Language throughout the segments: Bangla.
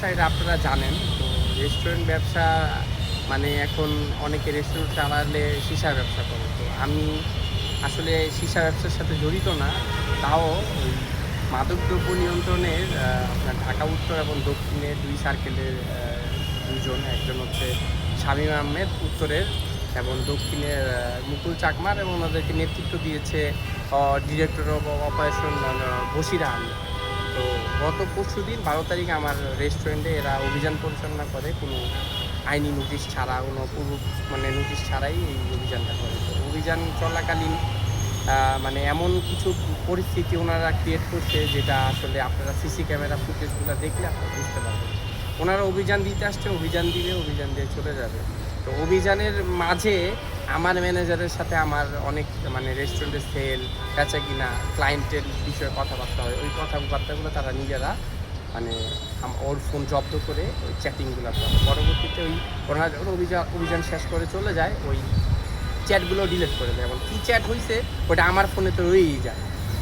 ব্যবসা আপনারা জানেন, তো রেস্টুরেন্ট ব্যবসা মানে এখন অনেকে রেস্টুরেন্ট চালালে সীসার ব্যবসা করে। তো আমি আসলে সীসা ব্যবসার সাথে জড়িত না, তাও ওই মাদকদ্রব্য নিয়ন্ত্রণের আপনার ঢাকা, উত্তর এবং দক্ষিণে দুই সার্কেলের দুজন, একজন হচ্ছে শামীম আহমেদ উত্তরের এবং দক্ষিণের মুকুল চাকমার এবং ওনাদেরকে নেতৃত্ব দিয়েছে director of operation Basira Ahmed. তো গত পরশু দিন বারো তারিখ আমার রেস্টুরেন্টে এরা অভিযান পরিচালনা করে। কোনো আইনি নোটিশ ছাড়া, কোনো পূর্ব মানে নোটিশ ছাড়াই এই অভিযানটা করে। তো অভিযান চলাকালীন মানে এমন কিছু পরিস্থিতি ওনারা ক্রিয়েট করছে যেটা আসলে আপনারা সিসি ক্যামেরা ফুটেজগুলো দেখলে আপনারা বুঝতে পারবেন। ওনারা অভিযান দিতে আসছে, অভিযান দিলে অভিযান দিয়ে চলে যাবে। তো অভিযানের মাঝে আমার ম্যানেজারের সাথে আমার অনেক মানে রেস্টুরেন্টের সেল বেচা কিনা ক্লায়েন্টের বিষয়ে কথাবার্তা হয়। ওই কথাবার্তাগুলো তারা নিজেরা মানে ওর ফোন জব্দ করে ওই চ্যাটিংগুলো করে। পরবর্তীতে ওই ওনারা যখন অভিযান অভিযান শেষ করে চলে যায়, ওই চ্যাটগুলো ডিলিট করে দেয়। এবং কী চ্যাট হয়েছে ওটা আমার ফোনে তো রয়েই যায়।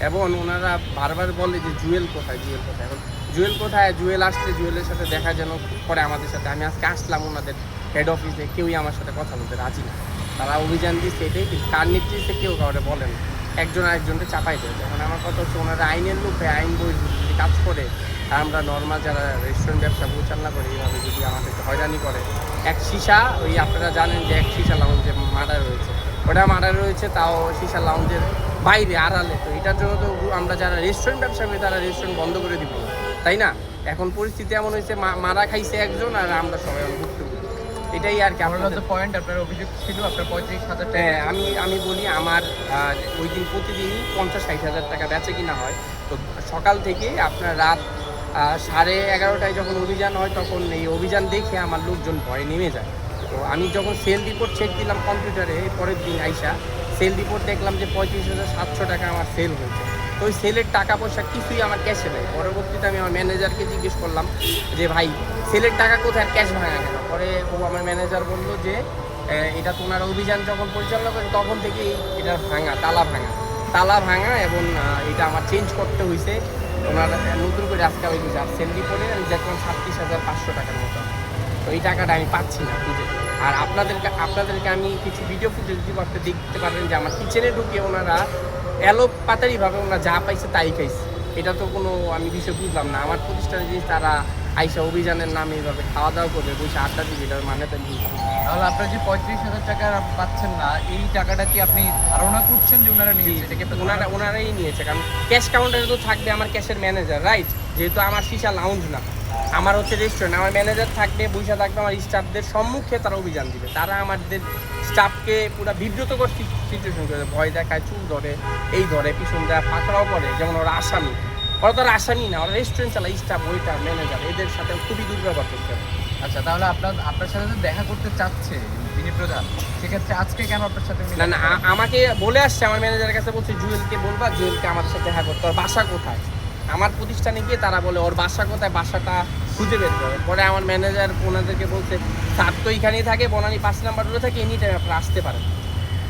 এবং ওনারা বারবার বলে যে, জুয়েল কোথায়? জুয়েল কোথায়? এখন, জুয়েল কোথায়? জুয়েল আসছে, জুয়েলের সাথে দেখা যেন করে আমাদের সাথে। আমি আজকে আসলাম ওনাদের হেড অফিসে কেউই আমার সাথে কথা বলতে রাজি না। তারা অভিযান দিচ্ছে এটাই কিন্তু কার নেতৃত্বে কেউ কাউরে বলে না। একজন আরেকজনকে চাপাই দেয়। তখন আমার কথা হচ্ছে ওনারা আইনের লোকে আইন বই যদি কাজ করে আর আমরা নর্মাল যারা রেস্টুরেন্ট ব্যবসা পরিচালনা করি, এইভাবে যদি আমাদেরকে হয়রানি করে। এক সীসা, ওই আপনারা জানেন যে এক সীসা লাউঞ্জে মার্ডার রয়েছে ওটা মার্ডার রয়েছে তাও সীসা লাউঞ্জের বাইরে, আড়ালে। তো এটার জন্য তো আমরা যারা রেস্টুরেন্ট ব্যবসা করি, তারা রেস্টুরেন্ট বন্ধ করে দিব। তাই না? এখন পরিস্থিতি এমন হয়েছে মারা খাইছে একজন আর আমরা সবাই ভুক্তভোগী। এটাই আর কি আপনার যে পয়েন্ট আপনার অভিযোগ ছিল আপনার পঁয়ত্রিশ হাজার টাকা হ্যাঁ আমি আমি বলি আমার ওই দিন প্রতিদিনই পঞ্চাশ ষাট হাজার টাকা বেচে কিনা হয়। তো সকাল থেকে আপনার রাত সাড়ে এগারোটায় যখন অভিযান হয় তখন এই অভিযান দেখে আমার লোকজন ভয়ে নেমে যায়। তো আমি যখন সেল রিপোর্ট চেক দিলাম কম্পিউটারে পরের দিন আইসা সেল রিপোর্ট দেখলাম যে পঁয়ত্রিশ হাজার সাতশো টাকা আমার সেল হয়েছে। ওই সেলের টাকা পয়সা কিছুই আমার ক্যাশে নেই। পরবর্তীতে আমি আমার ম্যানেজারকে জিজ্ঞেস করলাম যে, ভাই, সেলের টাকা কোথায়? ক্যাশ ভাঙা কেন? পরে ও আমার ম্যানেজার বলল যে এটা তো ওনারা অভিযান যখন পরিচালনা করে তখন থেকে এটা ভাঙা, তালা ভাঙা। তালা ভাঙা এবং এটা আমার চেঞ্জ করতে হয়েছে ওনারা নতুন করে আজকে ওই আর সেল করে আমি দেখলাম সাতত্রিশ হাজার পাঁচশো টাকার মতো। তো এই টাকাটা আমি পাচ্ছি না খুঁজে। আর আপনাদেরকে আপনাদেরকে আমি কিছু ভিডিও ফুটেজ দিব, আপনি দেখতে পারবেন যে আমার কিচেনে ঢুকে ওনারা এলো পাতারিভাবে ওনারা যা পাইছে তাই খাইছে। এটা তো কোনো আমি বিষয় বুঝলাম না। আমার প্রতিষ্ঠানে যে তারা আইসা অভিযানের নামে এইভাবে খাওয়া দাওয়া করবে বসে আড্ডা দিবে এটার মানে তো বুঝলাম তাহলে আপনার যে পঁয়ত্রিশ হাজার টাকা পাচ্ছেন না এই টাকাটা কি আপনি ধারণা করছেন যে ওনারা নিয়েছে? ওনারা ওনারাই নিয়েছে কারণ ক্যাশ কাউন্টারে তো থাকবে আমার ক্যাশের ম্যানেজার রাইট যেহেতু আমার সিসা লাউঞ্জ না। আমার হচ্ছে রেস্টুরেন্ট আমার ম্যানেজার থাকবে বৈশা থাকবে আমার স্টাফদের সম্মুখে তারা অভিযান দিবে। তারা আমাদের স্টাফকে পুরো বিব্রতকর সিচুয়েশন করে ভয় দেখায় চুল ধরে এই ধরে পিছন দেয় পাকড়াও করে। যেমন ওরা আসামি। ওরা তো আসামি না ওরা রেস্টুরেন্ট চালায় স্টাফ ওইটার ম্যানেজার এদের সাথে খুবই দুর্ব্যবহার করতে হবে আচ্ছা তাহলে আপনার আপনার সাথে দেখা করতে চাচ্ছে যিনি প্রধান। সেক্ষেত্রে আজকে কেন আপনার সাথে না না আমাকে বলে আসছে আমার ম্যানেজারের কাছে বলছে জুয়েলকে বলবা জুয়েলকে আমাদের সাথে দেখা করতে বাসা কোথায়? আমার প্রতিষ্ঠানে গিয়ে তারা বলে ওর বাসা কোথায়? বাসাটা খুঁজে বের করে। পরে আমার ম্যানেজার ওনাদেরকে বলছে স্যার তো এইখানেই থাকে বনানি পাঁচ নাম্বার রোডে থাকে এনি টাইম আপনারা আসতে পারেন।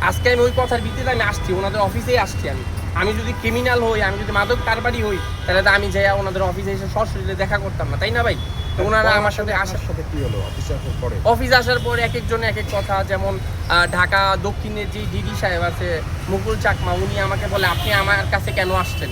আজকে আমি ওই কথার ভিত্তিতে আমি আসছি ওনাদের অফিসেই আসছি আমি। আমি যদি ক্রিমিনাল হই আমি যদি মাদক কারবারি হই তাহলে তো আমি যাই ওনাদের অফিসে এসে সরাসরি দেখা করতাম না তাই না ভাই? তো ওনারা আমার সাথে আসার সাথে কি হলো? অফিসে আসার পরে? অফিস আসার পর এক একজন এক এক কথা যেমন ঢাকা দক্ষিণের যে ডিডি সাহেব আছে মুকুল চাকমা উনি আমাকে বলে আপনি আমার কাছে কেন আসছেন?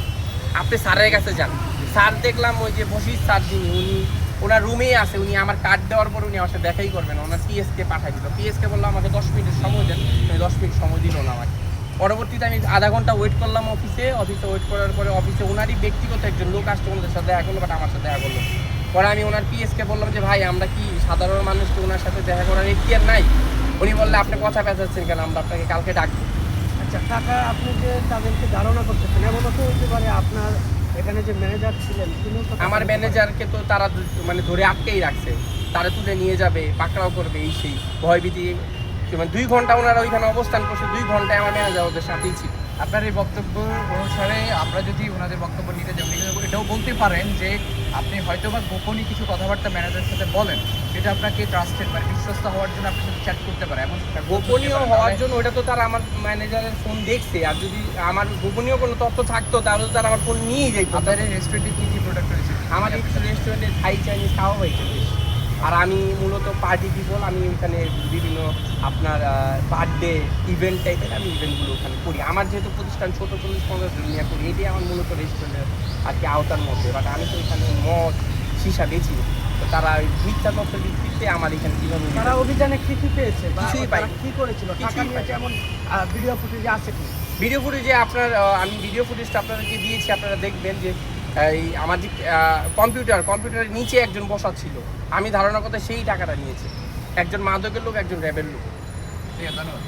আপনি স্যারের কাছে যান। স্যার দেখলাম ওই যে বসির স্যার যিনি, উনি, ওনার রুমেই আছে, উনি আমার কার্ড দেওয়ার পর উনি আমার দেখাই করবেন ওনার পিএসকে পাঠাই দিল। পিএসকে বলল, আমাকে দশ মিনিটের সময় দেন। উনি দশ মিনিট সময় দিল না আমাকে। পরবর্তীতে আমি আধা ঘণ্টা ওয়েট করলাম অফিসে অফিসে ওয়েট করার পরে অফিসে ওনারই ব্যক্তিগত একজন লোক আসছে, ওনাদের সাথে দেখা করল বাট আমার সাথে দেখা করল। পরে আমি ওনার পিএসকে বললাম যে, ভাই, আমরা কি সাধারণ মানুষকে ওনার সাথে দেখা করার এখতিয়ার নাই? উনি বললে, আপনি কথা পেঁচাচ্ছেন কেন? আমরা আপনাকে কালকে ডাকবো। আচ্ছা টাকা আপনি যে তাদেরকে ধারণা করতেছেন এমনও তো হতে পারে আপনার এখানে যে ম্যানেজার ছিলেন তিনিও তো আমার ম্যানেজারকে তো তারা মানে ধরে আটকেই রাখছে। তারা তুলে নিয়ে যাবে পাকড়াও করবে এই সেই ভয়ভীতি। মানে দুই ঘণ্টা ওনারা ওইখানে অবস্থান করছে দুই ঘন্টায় আমার ম্যানেজার ওদের সাথেই ছিল। আপনার এই বক্তব্য অনুসারে আমরা যদি ওনাদের বক্তব্য নিতে যাই এটাও বলতে পারেন যে আপনি হয়তো বা গোপনই কিছু কথাবার্তা ম্যানেজারের সাথে বলেন সেটা আপনাকে ট্রাস্টেড মানে বিশ্বস্ত হওয়ার জন্য আপনার সাথে চ্যাট করতে পারে এমন গোপনীয় হওয়ার জন্য ওটা তো তার আমার ম্যানেজারের ফোন দেখছে আর যদি আমার গোপনীয় কোনো তথ্য থাকতো তাহলে তো তারা আমার ফোন নিয়েই যাইতো। আপনাদের রেস্টুরেন্টে কী কী প্রোডাক্ট রয়েছে? আমাদের রেস্টুরেন্টে থাই চাইনিজ খাওয়া হয়েছে। আর আমি মূলত পার্টি পিপল আমি এখানে বিভিন্ন আপনার বার্থডে ইভেন্ট টাইপের আমি ইভেন্টগুলো ওখানে করি। আমার যেহেতু প্রতিষ্ঠান ছোটো চল্লিশ পঞ্চাশ জন নিয়ে করি এটাই আমার মূলত রেস্টুরেন্টের আর কি আওতার মধ্যে। বাট আমি তো এখানে মদ সীসা না। তো তারা ওই মিথ্যা তথ্য ভিত্তিতে আমার এখানে কীভাবে তারা অভিযানে কি কি পেয়েছে কিছুই পায়নি। কি করেছিল? যেমন ভিডিও ফুটেজে আছে কি? ভিডিও ফুটেজে আপনার আমি ভিডিও ফুটেজটা আপনাদেরকে দিয়েছি আপনারা দেখবেন যে এই আমার যে কম্পিউটার, কম্পিউটারের নিচে একজন বসা ছিল আমি ধারণা করতে সেই টাকাটা নিয়েছে। একজন মাদকের লোক, একজন র্যাবের লোক। ঠিক আছে, ধন্যবাদ।